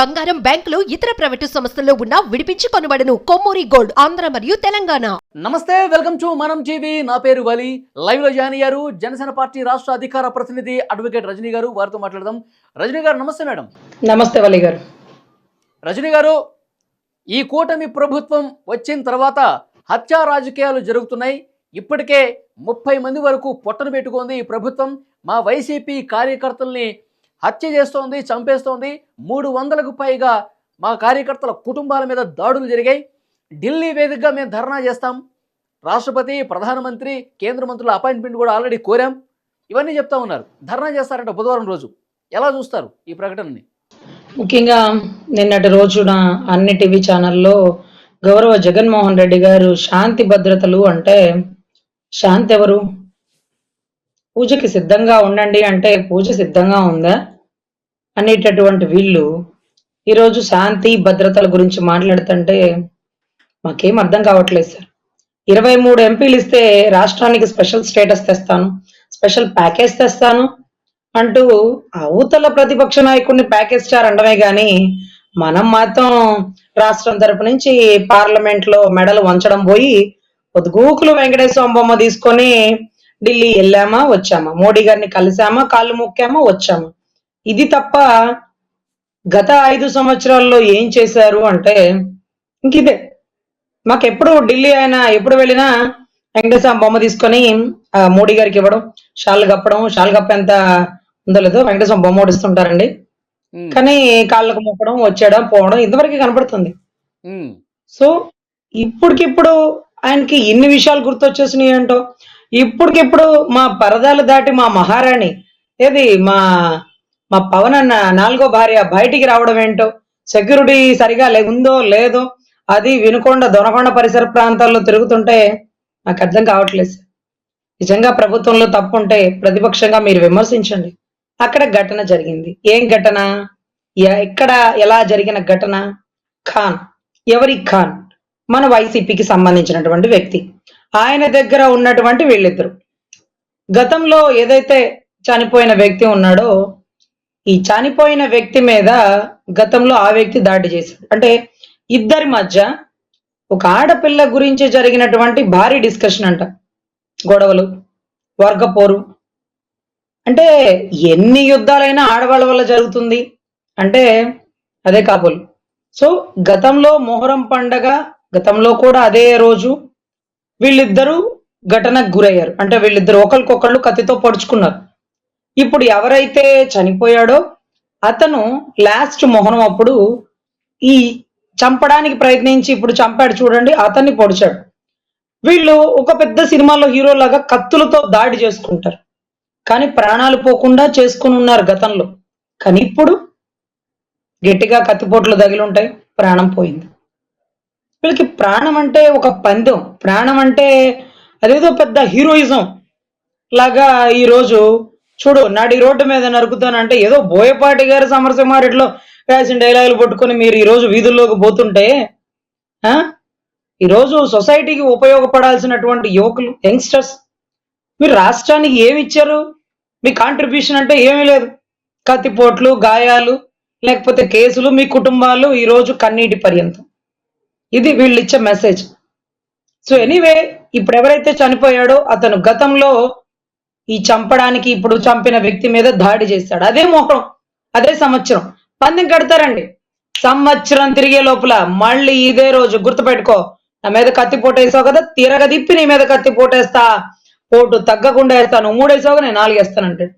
బంగారం బ్యాంకులు ఇతర ప్రైవేటు సంస్థల్లో ఉన్న విడిపించి కొనబడను కొమ్మూరి గోల్డ్ ఆంధ్ర మరియు తెలంగాణ. నమస్తే వెల్కమ్ టు మనం టీవీ. నా పేరు వలి. లైవ్లో జాయిన్ అయ్యారు జనసేన పార్టీ రాష్ట్ర అధికార ప్రతినిధి అడ్వకేట్ రజనీ గారు. వారితో మాట్లాడదాం. రజనీ గారు నమస్తే మేడం. నమస్తే వలి గారు. రజనీ గారు ఈ కూటమి ప్రభుత్వం వచ్చిన తర్వాత హత్యా రాజకీయాలు జరుగుతున్నాయి. ఇప్పటికే ముప్పై మంది వరకు పొట్టను పెట్టుకుంది ఈ ప్రభుత్వం. మా వైసీపీ కార్యకర్తల్ని హత్య చేస్తోంది చంపేస్తోంది. మూడు వందలకు పైగా మా కార్యకర్తల కుటుంబాల మీద దాడులు జరిగాయి. ఢిల్లీ వేదికగా మేము ధర్నా చేస్తాం. రాష్ట్రపతి ప్రధానమంత్రి కేంద్ర మంత్రుల అపాయింట్మెంట్ కూడా ఆల్రెడీ కోరాం. ఇవన్నీ చెప్తా ఉన్నారు. ధర్నా చేస్తారంట బుధవారం రోజు. ఎలా చూస్తారు ఈ ప్రకటనని? ముఖ్యంగా నిన్నటి రోజున అన్ని టీవీ ఛానల్లో గౌరవ జగన్మోహన్ రెడ్డి గారు శాంతి భద్రతలు అంటే శాంతి ఎవరు? పూజకి సిద్ధంగా ఉండండి అంటే పూజ సిద్ధంగా ఉందా? అనేటటువంటి వీళ్ళు ఈరోజు శాంతి భద్రతల గురించి మాట్లాడుతుంటే మాకేం అర్థం కావట్లేదు సార్. ఇరవై మూడు ఎంపీలు ఇస్తే రాష్ట్రానికి స్పెషల్ స్టేటస్ తెస్తాను స్పెషల్ ప్యాకేజ్ తెస్తాను అంటూ అవతల ప్రతిపక్ష నాయకుడిని ప్యాకేజ్ స్టార్ అనడమే కానీ మనం మాత్రం రాష్ట్రం తరపు నుంచి పార్లమెంట్లో మెడలు వంచడం పోయి పొద్దుగూకులు వెంకటేశ్వర బొమ్మ తీసుకొని ఢిల్లీ వెళ్ళామా వచ్చామా? మోడీ గారిని కలిసామా కాళ్ళు మొక్కామా వచ్చామా? ఇది తప్ప గత ఐదు సంవత్సరాల్లో ఏం చేశారు అంటే ఇంక ఇదే. మాకెప్పుడు ఢిల్లీ అయినా ఎప్పుడు వెళ్ళినా వెంకటేశ్వర బొమ్మ తీసుకొని మోడీ గారికి ఇవ్వడం షాల్ కప్పడం షాల్ కప్పేంత ఉందో లేదో వెంకటేశ్వర బొమ్మ ఓడిస్తుంటారండి కానీ కాళ్ళకు మొక్కడం వచ్చేయడం పోవడం ఇంతవరకు కనపడుతుంది సో ఇప్పటికిప్పుడు ఆయనకి ఇన్ని విషయాలు గుర్తొచ్చేసినాయి ఏంటో? ఇప్పటికిప్పుడు మా పరదాలు దాటి మా మహారాణి ఏది మా మా పవన్ అన్న నాలుగో భార్య బయటికి రావడం ఏంటో సెక్యూరిటీ సరిగా లే ఉందో లేదో అది వినుకొండ దొనకొండ పరిసర ప్రాంతాల్లో తిరుగుతుంటే నాకు అర్థం కావట్లేదు సార్. నిజంగా ప్రభుత్వంలో తప్పు ఉంటే ప్రతిపక్షంగా మీరు విమర్శించండి. అక్కడ ఘటన జరిగింది. ఏం ఘటన? ఎక్కడ ఎలా జరిగిన ఘటన? ఖాన్. ఎవరి ఖాన్? మన వైసీపీకి సంబంధించినటువంటి వ్యక్తి. ఆయన దగ్గర ఉన్నటువంటి వీళ్ళిద్దరు. గతంలో ఏదైతే చనిపోయిన వ్యక్తి ఉన్నాడో ఈ చనిపోయిన వ్యక్తి మీద గతంలో ఆ వ్యక్తి దాడి చేశాడు. అంటే ఇద్దరి మధ్య ఒక ఆడపిల్ల గురించి జరిగినటువంటి భారీ డిస్కషన్ అంట. గొడవలు వర్గపోరు. అంటే ఎన్ని యుద్ధాలైనా ఆడవాళ్ళ వల్ల జరుగుతుంది. అంటే అదే కాపులు సో గతంలో మొహరం పండగ గతంలో కూడా అదే రోజు వీళ్ళిద్దరూ ఘటనకు గురయ్యారు. అంటే వీళ్ళిద్దరు ఒకరికొకళ్ళు కత్తితో పొడుచుకున్నారు. ఇప్పుడు ఎవరైతే చనిపోయాడో అతను లాస్ట్ మొహనం అప్పుడు ఈ చంపడానికి ప్రయత్నించి ఇప్పుడు చంపాడు చూడండి అతన్ని పొడిచాడు. వీళ్ళు ఒక పెద్ద సినిమాలో హీరోలాగా కత్తులతో దాడి చేసుకుంటారు. కానీ ప్రాణాలు పోకుండా చేసుకుని ఉన్నారు గతంలో. కానీ ఇప్పుడు గట్టిగా కత్తిపోట్లు తగిలి ఉంటాయి ప్రాణం పోయింది. వీళ్ళకి ప్రాణం అంటే ఒక పందెం. ప్రాణం అంటే అదేదో పెద్ద హీరోయిజం లాగా ఈ రోజు చూడు నాడి రోడ్డు మీద నరుకుతానంటే ఏదో బోయపాటి గారు సమరసింహారెడ్డిలో వేసిన డైలాగులు పట్టుకొని మీరు ఈ రోజు వీధుల్లోకి పోతుంటే ఆ? ఈరోజు సొసైటీకి ఉపయోగపడాల్సినటువంటి యువకులు యంగ్స్టర్స్ మీరు రాష్ట్రానికి ఏమి ఇచ్చారు? మీ కాంట్రిబ్యూషన్ అంటే ఏమీ లేదు. కత్తిపోట్లు గాయాలు లేకపోతే కేసులు మీ కుటుంబాలు ఈ రోజు కన్నీటి పర్యంతం. ఇది వీళ్ళు ఇచ్చే మెసేజ్ సో ఎనీవే ఇప్పుడు ఎవరైతే చనిపోయాడో అతను గతంలో ఈ చంపడానికి ఇప్పుడు చంపిన వ్యక్తి మీద దాడి చేస్తాడు అదే మొహం అదే సంవత్సరం. పందెం కడతారండి. సంవత్సరం తిరిగే లోపల మళ్ళీ ఇదే రోజు గుర్తుపెట్టుకో. నా మీద కత్తి పోటేసావు కదా తీరగ తిప్పి నీ మీద కత్తి పోటేస్తా. పోటు తగ్గకుండా వేస్తాను మూడేసావు నేను నాలుగు వేస్తానంటాడు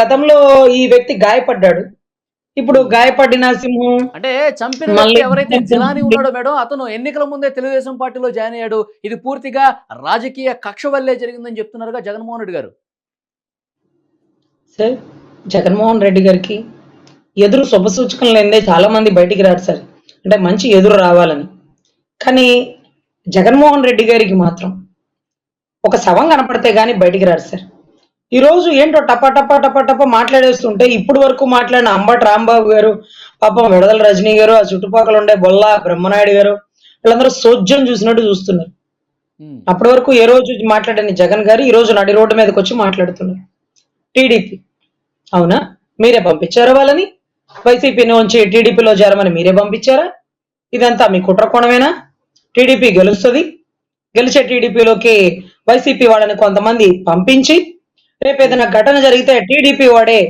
గతంలో ఈ వ్యక్తి గాయపడ్డాడు. ఇప్పుడు గాయపడిన సింహం అంటే చంపిన ఎవరైతే జిలాని ఉన్నాడో మేడం అతను ఎన్నికల ముందే తెలుగుదేశం పార్టీలో జాయిన్ అయ్యాడు. ఇది పూర్తిగా రాజకీయ కక్ష వల్లే జరిగిందని చెప్తున్నారుగా జగన్మోహన్ రెడ్డి గారు. సార్ జగన్మోహన్ రెడ్డి గారికి ఎదురు శుభసూచకం లేదే చాలా మంది బయటికి రారు సార్. అంటే మంచి ఎదురు రావాలని. కానీ జగన్మోహన్ రెడ్డి గారికి మాత్రం ఒక శవం కనపడితే గానీ బయటికి రారు సార్. ఈ రోజు ఏంటో టపా టపా టపా టపా మాట్లాడేస్తుంటే ఇప్పుడు వరకు మాట్లాడిన అంబటి రాంబాబు గారు పాపం విడదల రజనీ గారు ఆ చుట్టుపక్కల ఉండే బొల్ల బ్రహ్మనాయుడు గారు వీళ్ళందరూ సోజ్యం చూసినట్టు చూస్తున్నారు. అప్పటి వరకు ఏ రోజు మాట్లాడని జగన్ గారు ఈ రోజు నడి రోడ్డు మీదకి వచ్చి మాట్లాడుతున్నారు. టీడీపీ. అవునా? మీరే పంపించారా వాళ్ళని? వైసీపీ నుంచి టీడీపీలో చేరమని మీరే పంపించారా? ఇదంతా మీ కుట్ర కోణమేనా? టీడీపీ గెలుస్తుంది. గెలిచే టీడీపీలోకి వైసీపీ వాళ్ళని కొంతమంది పంపించి రేపు ఏదైనా ఘటన జరిగితే టీడీపీ వాడే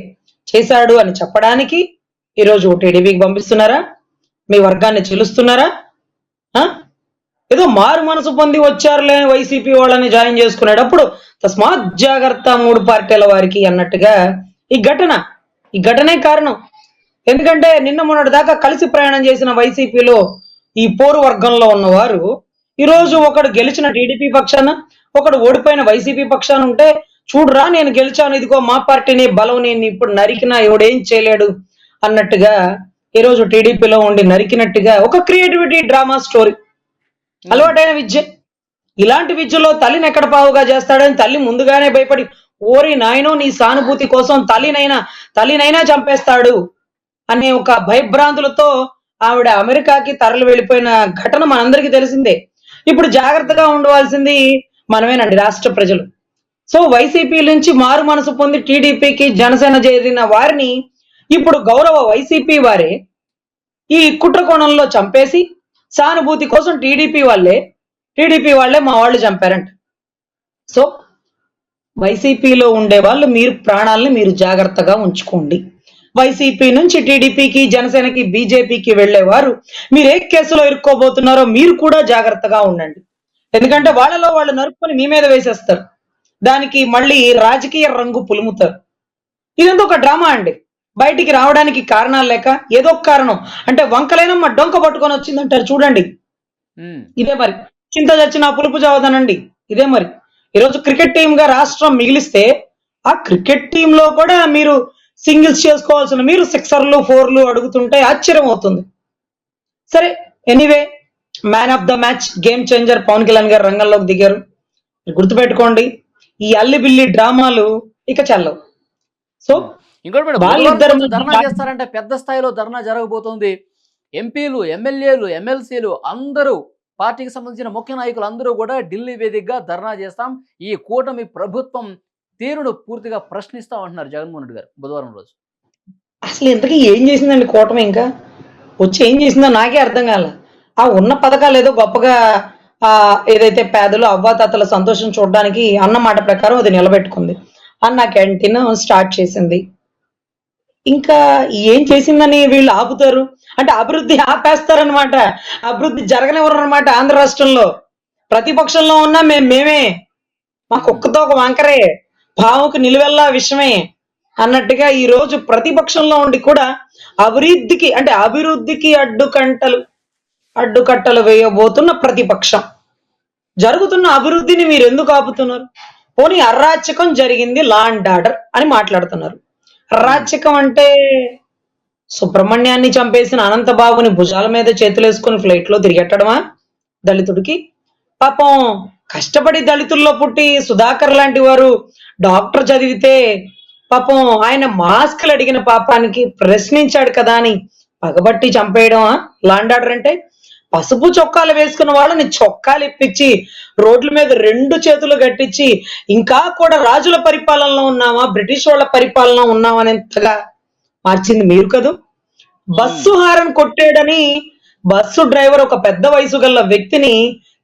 చేశాడు అని చెప్పడానికి ఈరోజు టీడీపీకి పంపిస్తున్నారా? మీ వర్గాన్ని చెలుస్తున్నారా? ఆ? ఏదో మారు మనసు పొంది వచ్చారులే వైసీపీ వాళ్ళని జాయిన్ చేసుకునేటప్పుడు. తస్మాత్ జాగ్రత్త మూడు పార్టీల వారికి అన్నట్టుగా ఈ ఘటన ఈ ఘటనే కారణం. ఎందుకంటే నిన్న మొన్నటి దాకా కలిసి ప్రయాణం చేసిన వైసీపీలో ఈ పోరు వర్గంలో ఉన్నవారు ఈ రోజు ఒకడు గెలిచిన టీడీపీ పక్షాన ఒకడు ఓడిపోయిన వైసీపీ పక్షాన ఉంటే చూడరా నేను గెలిచాను ఇదిగో మా పార్టీని బలం నేను ఇప్పుడు నరికినా ఎవడేం చేయలేడు అన్నట్టుగా ఈ రోజు టీడీపీలో ఉండి నరికినట్టుగా ఒక క్రియేటివిటీ డ్రామా స్టోరీ. అలవాటైన విద్య. ఇలాంటి విద్యలో తల్లిని ఎక్కడ పావుగా చేస్తాడని తల్లి ముందుగానే భయపడి ఓరి నాయనో నీ సానుభూతి కోసం తల్లినైనా తల్లినైనా చంపేస్తాడు అనే ఒక భయభ్రాంతులతో ఆవిడ అమెరికాకి తరలి వెళ్ళిపోయిన ఘటన మనందరికీ తెలిసిందే. ఇప్పుడు జాగ్రత్తగా ఉండవలసింది మనమేనండి రాష్ట్ర ప్రజలు. సో వైసీపీ నుంచి మారు మనసు పొంది టీడీపీకి జనసేన చేరిన వారిని ఇప్పుడు గౌరవ వైసీపీ వారే ఈ కుట్రకోణంలో చంపేసి సానుభూతి కోసం టీడీపీ వాళ్ళే టీడీపీ వాళ్ళే మా వాళ్ళు చంపారంట. సో వైసీపీలో ఉండే వాళ్ళు మీరు ప్రాణాలని మీరు జాగ్రత్తగా ఉంచుకోండి. వైసీపీ నుంచి టీడీపీకి జనసేనకి బీజేపీకి వెళ్ళేవారు మీరు ఏ కేసులో ఇరుక్కోబోతున్నారో మీరు కూడా జాగ్రత్తగా ఉండండి. ఎందుకంటే వాళ్ళలో వాళ్ళు నరుక్కొని మీ మీద వేసేస్తారు. దానికి మళ్ళీ రాజకీయ రంగు పులుముతారు. ఇదంతా ఒక డ్రామా అండి. బయటికి రావడానికి కారణాలు లేక ఏదో ఒక కారణం. అంటే వంకలేనమ్మ డొంక పట్టుకొని వచ్చిందంటారు చూడండి. ఇదే మరి. చింత చచ్చిన పులుపు చావదనండి. ఇదే మరి. ఈరోజు క్రికెట్ టీమ్గా రాష్ట్రం మిగిలిస్తే ఆ క్రికెట్ టీమ్లో కూడా మీరు సింగిల్స్ చేసుకోవాల్సిన మీరు సిక్సర్లు ఫోర్లు అడుగుతుంటే ఆశ్చర్యం అవుతుంది. సరే anyway man of the match game changer Pawan Kalyan garu రంగంలోకి దిగారు. గుర్తుపెట్టుకోండి. ఈ అల్లి బిల్లి డ్రామాలు ఇక చెల్లవు. సో ఇంకోటి ధర్నా చేస్తారంటే పెద్ద స్థాయిలో ధర్నా జరగబోతోంది. ఎంపీలు ఎమ్మెల్యేలు ఎమ్మెల్సీలు అందరూ పార్టీకి సంబంధించిన ముఖ్య నాయకులు అందరూ కూడా ఢిల్లీ వేదికగా ధర్నా చేస్తాం. ఈ కూటమి ప్రభుత్వం తీరును పూర్తిగా ప్రశ్నిస్తాం అంటున్నారు జగన్మోహన్ రెడ్డి గారు బుధవారం రోజు. అసలు ఇంతకీ ఏం చేసిందండి కూటమి ఇంకా? వచ్చి ఏం చేసిందో నాకే అర్థం కాల. ఆ ఉన్న పథకాలు ఏదో గొప్పగా ఏదైతే పేదలు అవ్వాతాతల సంతోషం చూడడానికి అన్న మాట ప్రకారం అది నిలబెట్టుకుంది. అన్న క్యాంటీన్ స్టార్ట్ చేసింది. ఇంకా ఏం చేసిందని వీళ్ళు ఆపుతారు? అంటే అభివృద్ధి ఆపేస్తారనమాట అభివృద్ధి జరగనివ్వరు అనమాట ఆంధ్ర రాష్ట్రంలో. ప్రతిపక్షంలో ఉన్నా మేము మేమే. మా కుక్కతో ఒక వంకరే. పావుకు నిలువెల్లా విషయమే అన్నట్టుగా ఈ రోజు ప్రతిపక్షంలో ఉండి కూడా అభివృద్ధికి అంటే అభివృద్ధికి అడ్డుకంటలు అడ్డుకట్టలు వేయబోతున్న ప్రతిపక్షం. జరుగుతున్న అభివృద్ధిని మీరు ఎందుకు ఆపుతున్నారు? పోనీ అరాచకం జరిగింది లా అండ్ ఆర్డర్ అని మాట్లాడుతున్నారు. అరాచకం అంటే సుబ్రహ్మణ్యాన్ని చంపేసిన అనంతబాబుని భుజాల మీద చేతులేసుకుని ఫ్లైట్లో తిరిగెట్టడమా? దళితుడికి? పాపం కష్టపడి దళితుల్లో పుట్టి సుధాకర్ లాంటి వారు డాక్టర్ చదివితే పాపం ఆయన మాస్కులు అడిగిన పాపానికి ప్రశ్నించాడు కదా అని పగబట్టి చంపేయడమా? లాండ్ ఆర్డర్ అంటే పసుపు చొక్కాలు వేసుకున్న వాళ్ళని చొక్కాలు ఇప్పించి రోడ్ల మీద రెండు చేతులు కట్టించి ఇంకా కూడా రాజుల పరిపాలనలో ఉన్నామా బ్రిటిష్ వాళ్ళ పరిపాలన ఉన్నామా అనేంతగా మార్చింది మీరు కదూ? బస్సు హారన్ కొట్టాడని బస్సు డ్రైవర్ ఒక పెద్ద వయసు గల వ్యక్తిని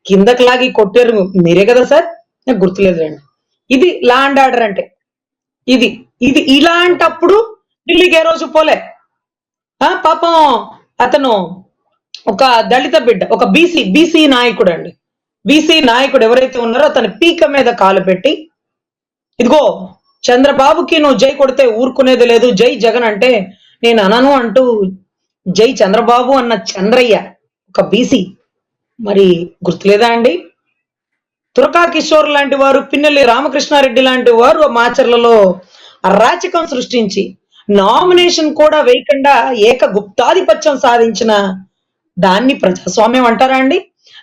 కిందకి లాగి కొట్టారు మీరే కదా సార్? నాకు గుర్తులేదు రండి. ఇది లా అండ్ ఆర్డర్ అంటే. ఇది ఇది ఇలాంటప్పుడు ఢిల్లీకి ఏ రోజు పోలే. ఆ పాపం అతను ఒక దళిత బిడ్డ ఒక బీసీ బీసీ నాయకుడు అండి బీసీ నాయకుడు ఎవరైతే ఉన్నారో అతని పీక మీద కాలు పెట్టి ఇదిగో చంద్రబాబుకి నువ్వు జై కొడితే ఊరుకునేది లేదు జై జగన్ అంటే నేను అనను అంటూ జై చంద్రబాబు అన్న చంద్రయ్య ఒక బీసీ మరి గుర్తులేదా అండి? తురకా కిషోర్ లాంటి వారు పిన్నెల్లి రామకృష్ణారెడ్డి లాంటి వారు మాచర్లలో అరాచకం సృష్టించి నామినేషన్ కూడా వేయకుండా ఏక గుప్తాధిపత్యం సాధించిన దాన్ని ప్రజాస్వామ్యం అంటారా అండి?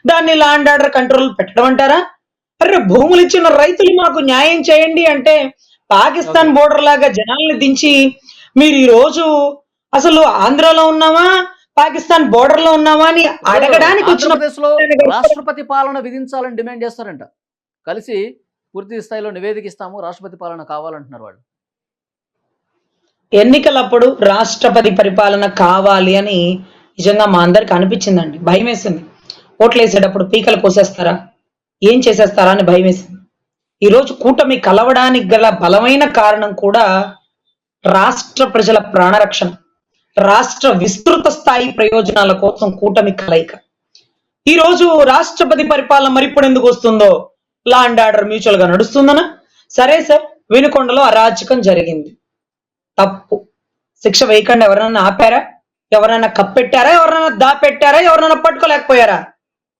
దాన్ని లాండ్ ఆర్డర్ కంట్రోల్ పెట్టడం అంటారా? అరే భూములు ఇచ్చిన రైతులు మాకు న్యాయం చేయండి అంటే పాకిస్తాన్ బోర్డర్ లాగా జనాల్ని దించి మీరు ఈ రోజు అసలు ఆంధ్రాలో ఉన్నామా పాకిస్తాన్ బోర్డర్లో ఉన్నామా అని అడగడానికి వచ్చిన లో రాష్ట్రపతి పాలన విధించాలని డిమాండ్ చేస్తారంట. కలిసి పూర్తి స్థాయిలో నివేదిక ఇస్తాము రాష్ట్రపతి పాలన కావాలంటున్నారు వాళ్ళు. ఎన్నికలప్పుడు రాష్ట్రపతి పరిపాలన కావాలి అని నిజంగా మా అందరికి అనిపించిందండి. భయం వేసింది ఓట్లు వేసేటప్పుడు పీకలు కోసేస్తారా? ఏం చేసేస్తారా అని భయం వేసింది ఈరోజు కూటమి కలవడానికి గల బలమైన కారణం కూడా రాష్ట్ర ప్రజల ప్రాణరక్షణ. రాష్ట్ర విస్తృత స్థాయి ప్రయోజనాల కోసం కూటమి కలయిక. ఈ రోజు రాష్ట్రపతి పరిపాలన మరి ఇప్పుడు ఎందుకు వస్తుందో లా అండ్ ఆర్డర్ మ్యూచువల్గా నడుస్తుందనా? సరే సార్ వినుకొండలో అరాచకం జరిగింది. తప్పు. శిక్ష వేయకుండా ఎవరైనా ఆపారా? ఎవరైనా కప్పెట్టారా? ఎవరైనా దాపెట్టారా? ఎవరైనా పట్టుకోలేకపోయారా?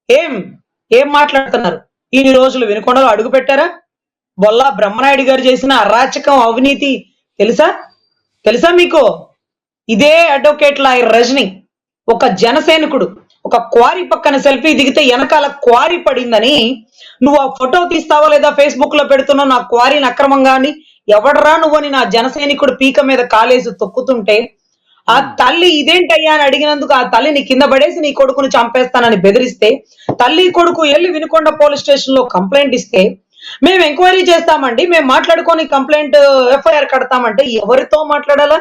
ఏం? ఏం మాట్లాడుతున్నారు? ఇన్ని రోజులు వినుకొండలో అడుగు పెట్టారా? బొల్లా బ్రహ్మనాయుడు గారు చేసిన అరాచకం అవినీతి తెలుసా? తెలుసా మీకు? ఇదే అడ్వకేట్ లాయర్ రజని ఒక జనసైనికుడు ఒక క్వారీ పక్కన సెల్ఫీ దిగితే వెనకాల క్వారీ పడిందని నువ్వు ఆ ఫోటో తీస్తావా లేదా ఫేస్బుక్లో పెడుతున్నావు నా క్వారీని అక్రమంగా అని? ఎవడరా నువ్వని నా జనసైనికుడు పీక మీద కాలేసి తొక్కుతుంటే ఆ తల్లి ఇదేంటయ్యా అని అడిగినందుకు ఆ తల్లిని కింద పడేసి నీ కొడుకుని చంపేస్తానని బెదిరిస్తే తల్లి కొడుకు వెళ్ళి వినుకొండ పోలీస్ స్టేషన్లో కంప్లైంట్ ఇస్తే మేము ఎంక్వైరీ చేస్తామండి మేము మాట్లాడుకొని కంప్లైంట్ ఎఫ్ఐఆర్ కడతామంటే ఎవరితో మాట్లాడాలా?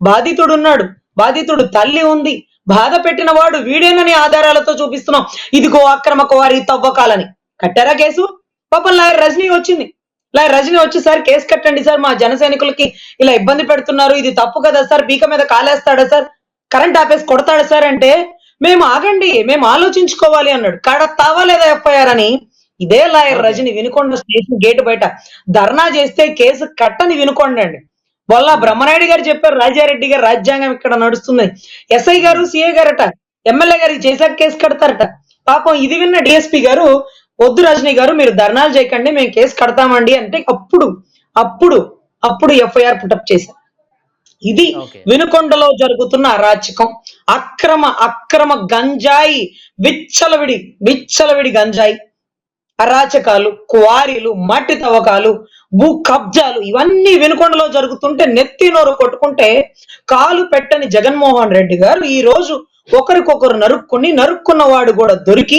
బాధితుడు ఉన్నాడు బాధితుడు తల్లి ఉంది బాధ పెట్టిన వాడు వీడేనని ఆధారాలతో చూపిస్తున్నాం ఇదిగో అక్రమ కువారి తవ్వకాలని. కట్టారా కేసు? పాపం లాయర్ రజనీ వచ్చింది. లాయర్ రజనీ వచ్చి సార్ కేసు కట్టండి సార్ మా జన సైనికులకి ఇలా ఇబ్బంది పెడుతున్నారు. ఇది తప్పు కదా సార్ పీక మీద కాలేస్తాడా సార్? కరెంట్ ఆఫీస్ కొడతాడా సార్ అంటే మేము ఆగండి మేము ఆలోచించుకోవాలి అన్నాడు. కడతావా లేదా ఎఫ్ఐఆర్ అని ఇదే lawyer Rajani Vinukonda station gate బయట ధర్నా చేస్తే కేసు కట్టని వినుకోండి అండి బొల్లా బ్రహ్మనాయుడు గారు చెప్పారు రాజారెడ్డి గారు రాజ్యాంగం ఇక్కడ నడుస్తుంది. ఎస్ఐ గారు సిఐ గారట ఎమ్మెల్యే గారికి చేశాక కేసు కడతారట. పాపం ఇది విన్న డిఎస్పి గారు వద్దు రజనీ గారు మీరు ధర్నాలు చేయకండి మేము కేసు కడతామండి అంటే అప్పుడు అప్పుడు అప్పుడు ఎఫ్ఐఆర్ పుటప్ చేశారు. ఇది వినుకొండలో జరుగుతున్న అరాచకం. అక్రమ అక్రమ గంజాయి విచ్చలవిడి విచ్చలవిడి గంజాయి. అరాచకాలు క్వారీలు మట్టి తవ్వకాలు భూ కబ్జాలు ఇవన్నీ వినుకొండలో జరుగుతుంటే నెత్తి నోరు కొట్టుకుంటే కాలు పెట్టని జగన్మోహన్ రెడ్డి గారు ఈ రోజు ఒకరికొకరు నరుక్కుని నరుక్కున్న వాడు కూడా దొరికి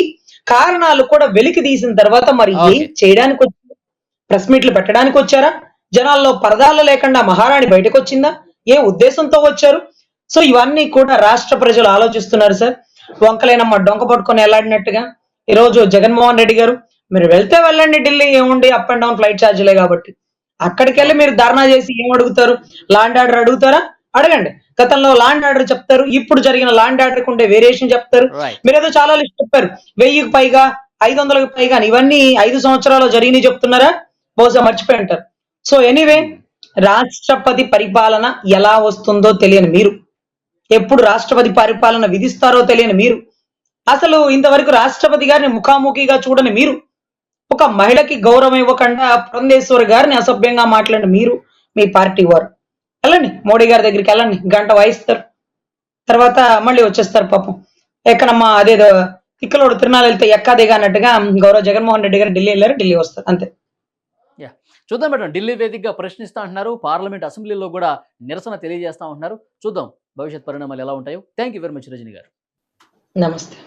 కారణాలు కూడా వెలికి తీసిన తర్వాత మరి ఏం. చేయడానికి వచ్చారు? ప్రెస్ మీట్లు పెట్టడానికి వచ్చారా? జనాల్లో పరదాలు లేకుండా మహారాణి బయటకు వచ్చిందా? ఏ ఉద్దేశంతో వచ్చారు? సో ఇవన్నీ కూడా రాష్ట్ర ప్రజలు ఆలోచిస్తున్నారు సార్. వంకలేనమ్మ డొంక పట్టుకొని ఎలాడినట్టుగా ఈ రోజు జగన్మోహన్ రెడ్డి గారు మీరు వెళ్తే వెళ్ళండి ఢిల్లీ ఏముండి అప్ అండ్ డౌన్ ఫ్లైట్ ఛార్జీలే కాబట్టి. అక్కడికి వెళ్ళి మీరు ధర్నా చేసి ఏం అడుగుతారు? లాండ్ ఆర్డర్ అడుగుతారా? అడగండి. గతంలో లాండ్ ఆర్డర్ చెప్తారు ఇప్పుడు జరిగిన లాండ్ ఆర్డర్ ఉండే వేరియేషన్ చెప్తారు. రైట్ మీరేదో చాలా లిస్ట్ చెప్పారు. వెయ్యికి పైగా ఐదు వందలకు పైగా. ఇవన్నీ ఐదు సంవత్సరాలు జరిగినాయి చెప్తున్నారా? బహుశా మర్చిపోయి ఉంటారు. సో ఎనీవే రాష్ట్రపతి పరిపాలన ఎలా వస్తుందో తెలియని మీరు. ఎప్పుడు రాష్ట్రపతి పరిపాలన విధిస్తారో తెలియని మీరు. అసలు ఇంతవరకు రాష్ట్రపతి గారిని ముఖాముఖిగా చూడని మీరు. ఒక మహిళకి గౌరవం ఇవ్వకుండా పురంధేశ్వరి గారిని అసభ్యంగా మాట్లాడిన మీరు మీ పార్టీ వారు. వెళ్ళండి. మోడీ గారి దగ్గరికి వెళ్ళండి. గంట వాయిస్తారు. తర్వాత మళ్ళీ వచ్చేస్తారు పాపం. ఎక్కడమ్మా అదేదో తిక్కలోడు తిరునాళ్ళు వెళ్తే ఎక్కాదిగా అన్నట్టుగా గౌరవ జగన్మోహన్ రెడ్డి గారు ఢిల్లీ వెళ్ళారు. ఢిల్లీ వస్తారు. అంతే. చూద్దాం మేడం. ఢిల్లీ వేదికగా ప్రశ్నిస్తా అంటున్నారు. పార్లమెంట్ అసెంబ్లీలో కూడా నిరసన తెలియజేస్తా ఉంటున్నారు చూద్దాం. భవిష్యత్ పరిణామాలు ఎలా ఉంటాయో. Thank you very much Rajani garu. Namaste.